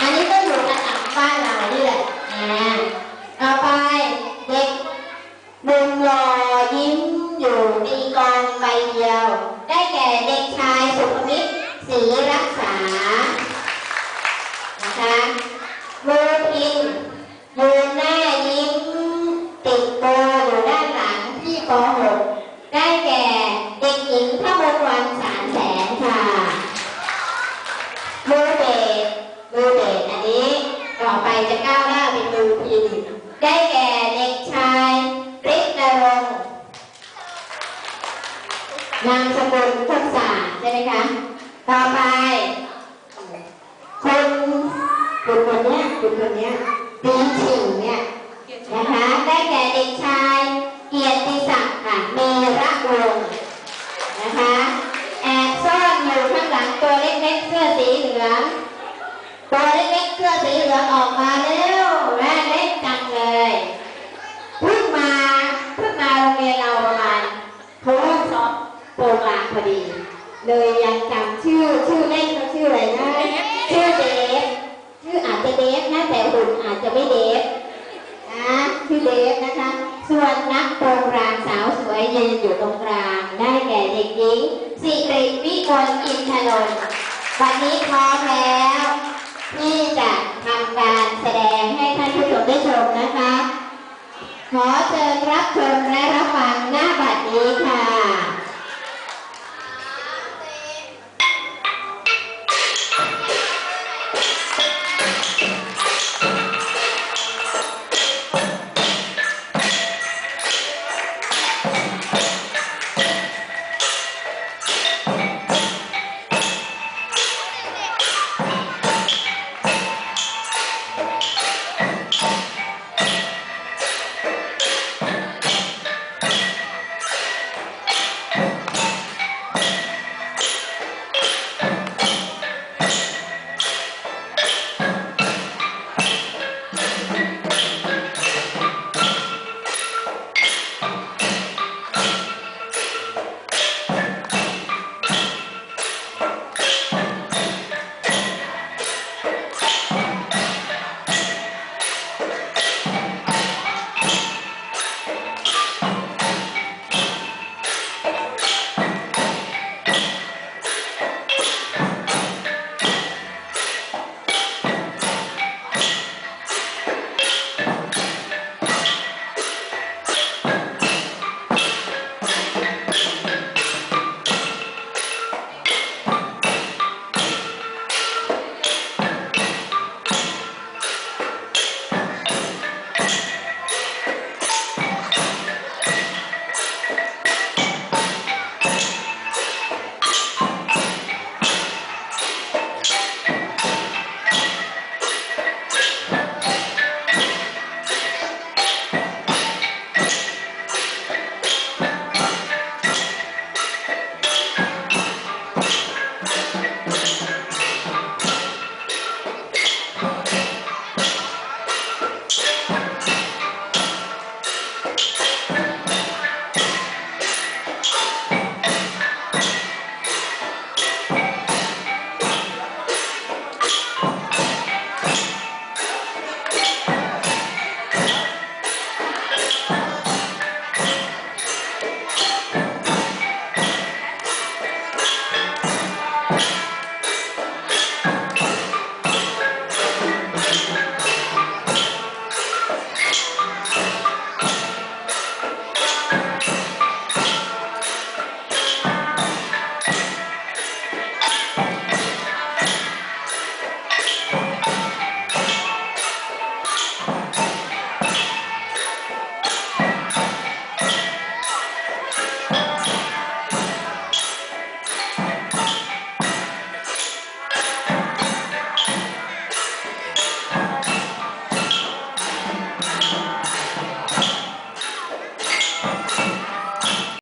อันนี้ก็อยู่ระดับบ้านเรานี่แหละอ่าต่อไปเด็กหนุ่มรอยิ้มอยู่มีกองใบเดียว ได้แก่เด็กชายสุภมิตรศรีรักษา นะคะมูพินยืนหน้า คะ ต่อไปคนคนคนเนี้ยคนคนเนี้ยปีฉิงเนี่ยนะคะ ได้แก่เด็กชาย เกียรติศักดิ์ค่ะเมระวงนะคะแอบซ่อนอยู่ข้างหลังตัวเล็กๆเสื้อสีเหลืองตัวเล็กๆเสื้อสีเหลืองออกมาเร็วแม่เล็กจังเลยเพิ่งมาเพิ่งมาโรงเรียนเราประมาณเขาเริ่มสอบโปรกลางพอดี เลยยังจำชื่อชื่อเล่นเขาชื่ออะไรนะ ชื่อเดฟชื่ออาจจะเดฟนะแต่หุ่นอาจจะไม่เดฟนะชื่อเดฟนะคะ ส่วนนักโปรงรางสาวสวยยืนอยู่ตรงกลาง ได้แก่เด็กหญิงสิริวิกลอินทนนท์วันนี้พร้อมแล้วที่จะทำการแสดงให้ท่านผู้ชมได้ชมนะคะ ขอเชิญรับชมและรับฟังหน้าบัดนี้ค่ะ